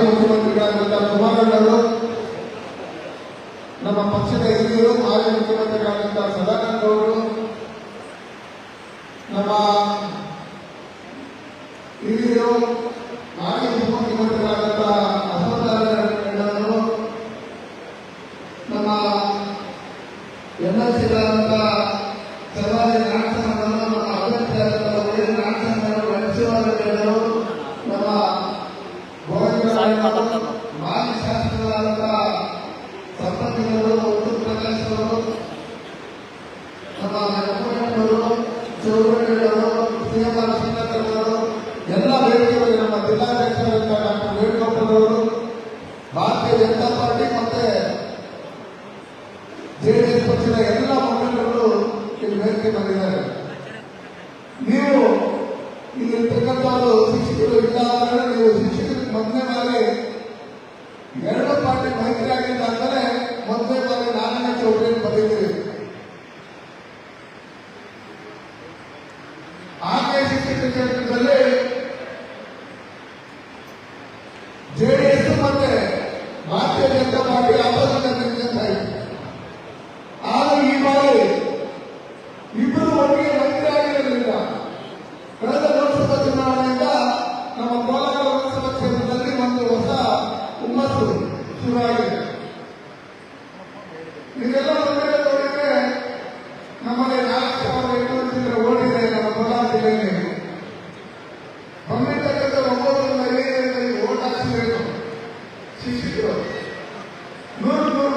ಮಾಜಿ ಮುಖ್ಯಮಂತ್ರಿಗಳಾದಂತಹ ಕುಮಾರಣ್ಣವರು ನಮ್ಮ ಪಕ್ಷದ ಹಿರಿಯರು, ಮಾಜಿ ಮುಖ್ಯಮಂತ್ರಿಗಳಾದಂತಹ ಸದಾನಂದ ಗೌಡರು, ನಮ್ಮ ಹಿರಿಯರು, ಮಾಜಿ ಉಪಮುಖ್ಯಮಂತ್ರಿಗಳಾದಂತಹ ಅಸೋದಾರರು ನಮ್ಮ ಎಂಎಲ್ಸಿಗಳಾದಂತಹ ಸರ್ವಾದಿ ನಾಟಕಗಳು ನಮ್ಮ ಅಭ್ಯರ್ಥಿಯಾದಂತಹ ಉಳಿದ ನಾಟಕಗಳು ನಡೆಸುವವರು ನಮ್ಮ ಗೋವಿಂದರಾಜರು ಮಾಜಿ ಶಾಸಕರಾದಂತಹ ಸಂಪತ್ತಿಗಳು ಉತ್ತರ ಪ್ರದೇಶದವರು ನಮ್ಮ ನೆನಪುಗಳು ಚೌಡಗಳು ಶ್ರೀಮಾನ ಸುಂದರವರು ಎಲ್ಲ ವೇದಿಕೆಗಳು ನಮ್ಮ ಜಿಲ್ಲಾಧ್ಯಕ್ಷರಾದಂತಹ ಡಾಕ್ಟರ್ ವೇಣುಗೋಪಾಲ್ ಅವರು ಭಾರತೀಯ ಜನತಾ ಪಾರ್ಟಿ ಮತ್ತೆ ಜೆಡಿಎಸ್ ಪಕ್ಷದ ಎಲ್ಲ ಮುಖಂಡರು ಇಲ್ಲಿ ವೇದಿಕೆ ಬಂದಿದ್ದಾರೆ. ನೀವು ಇಲ್ಲಿರ್ತಕ್ಕಂಥವರು ಶಿಕ್ಷಕರು ಇಲ್ಲ ಅಂದ್ರೆ ನೀವು ಶಿಕ್ಷಕರಿಗೆ ಮೊದಲನೇ ಬಾರಿ ಎರಡು ಪಾರ್ಟಿ ಮೈತ್ರಿ ಆಗಿಲ್ಲ ಅಂದರೆ ಮೊದಲನೇ ಬಾರಿ ನಾರಾಯಣ ಚೌಕಡಿಯಲ್ಲಿ ಬಂದಿದ್ದೀರಿ? ಆಕೆ ಶಿಕ್ಷಕ ಕ್ಷೇತ್ರದಲ್ಲಿ ಜೆಡಿಎಸ್ ಮತ್ತೆ ಭಾರತೀಯ ಜನತಾ ಪಾರ್ಟಿ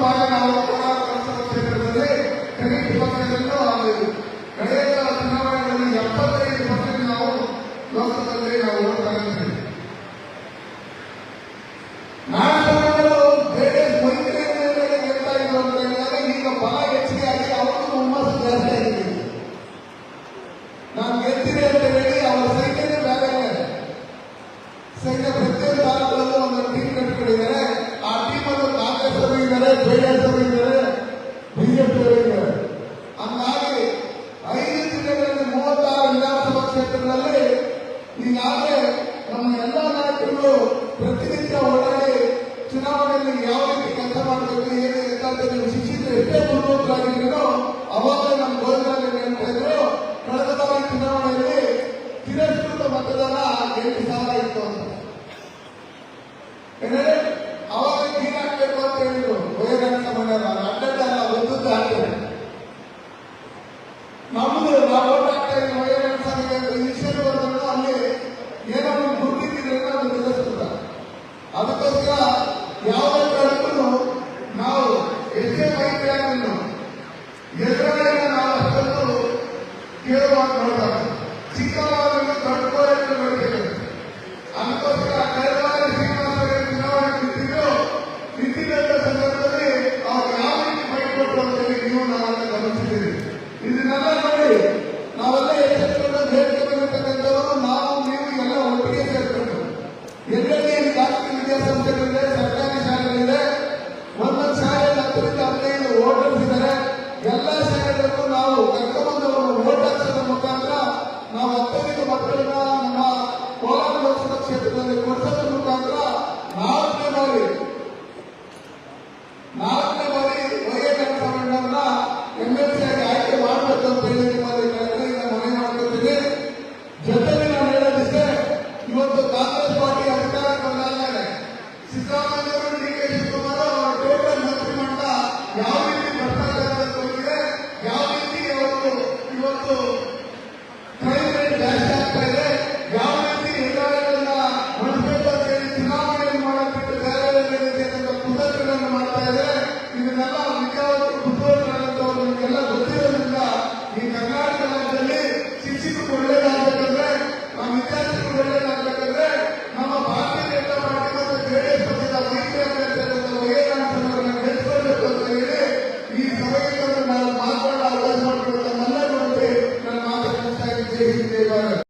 భాగంగా కూడా కలిసి వచ్చేటటువంటి ಜೆಡಿಎಸ್ ಇದ್ದಾರೆ ಬಿಜೆಪಿ ಅವರು ಇದ್ದಾರೆ ಹಂಗಾಗಿ ಐದು ಜಿಲ್ಲೆಗಳಲ್ಲಿ ವಿಧಾನಸಭಾ ಕ್ಷೇತ್ರಗಳಲ್ಲಿ ಈಗಾಗಲೇ ನಮ್ಮ ಎಲ್ಲ ನಾಯಕರು ಪ್ರತಿನಿತ್ಯ ಹೋರಾಡಿ ಚುನಾವಣೆಯಲ್ಲಿ ಯಾವ ರೀತಿ ಕೆಲಸ ಮಾಡಬೇಕು ಏನು ನೀವು ಶಿಕ್ಷಿತರು ಎಷ್ಟೇ ಈಶ್ವರವರ್ಧನ ಅಲ್ಲಿ ಏನೋ ಒಂದು ಅದು ತಿರಸ್ಕೃತ ಅದಕ್ಕೋಸ್ಕರ ನಾವು ಎಷ್ಟೇ ಮೈತ್ರಿ ಆಗಿಲ್ಲ ಎದುರಾಗ ನಾವು ಅಷ್ಟೊಂದು ಕೇಳುವಾಗ ನೋಡಬಾರ್ದು ಚಿಕ್ಕವಾಗಲು ದೊಡ್ಡವರೆಲ್ಲ ನೋಡಬೇಕು ಅದಕ್ಕೋಸ್ಕರ ಎಲ್ಲೆಲ್ಲಿ ಖಾಸಗಿ ವಿದ್ಯಾಸಂಸ್ಥೆಗಳಿದೆ, ಸರ್ಕಾರಿ ಶಾಲೆಗಳಿದೆ. ಒಂದೊಂದು ಶಾಲೆಯಲ್ಲಿ ಹತ್ತರಿಂದ ಹದಿನೈದು ವೋಟರ್ಸ್ ಇದ್ದಾರೆ ಎಲ್ಲ ಶಾಲೆಗಳಿಗೂ ನಾವು ಕರ್ಕೊಂಡ್ಬಂದು igreja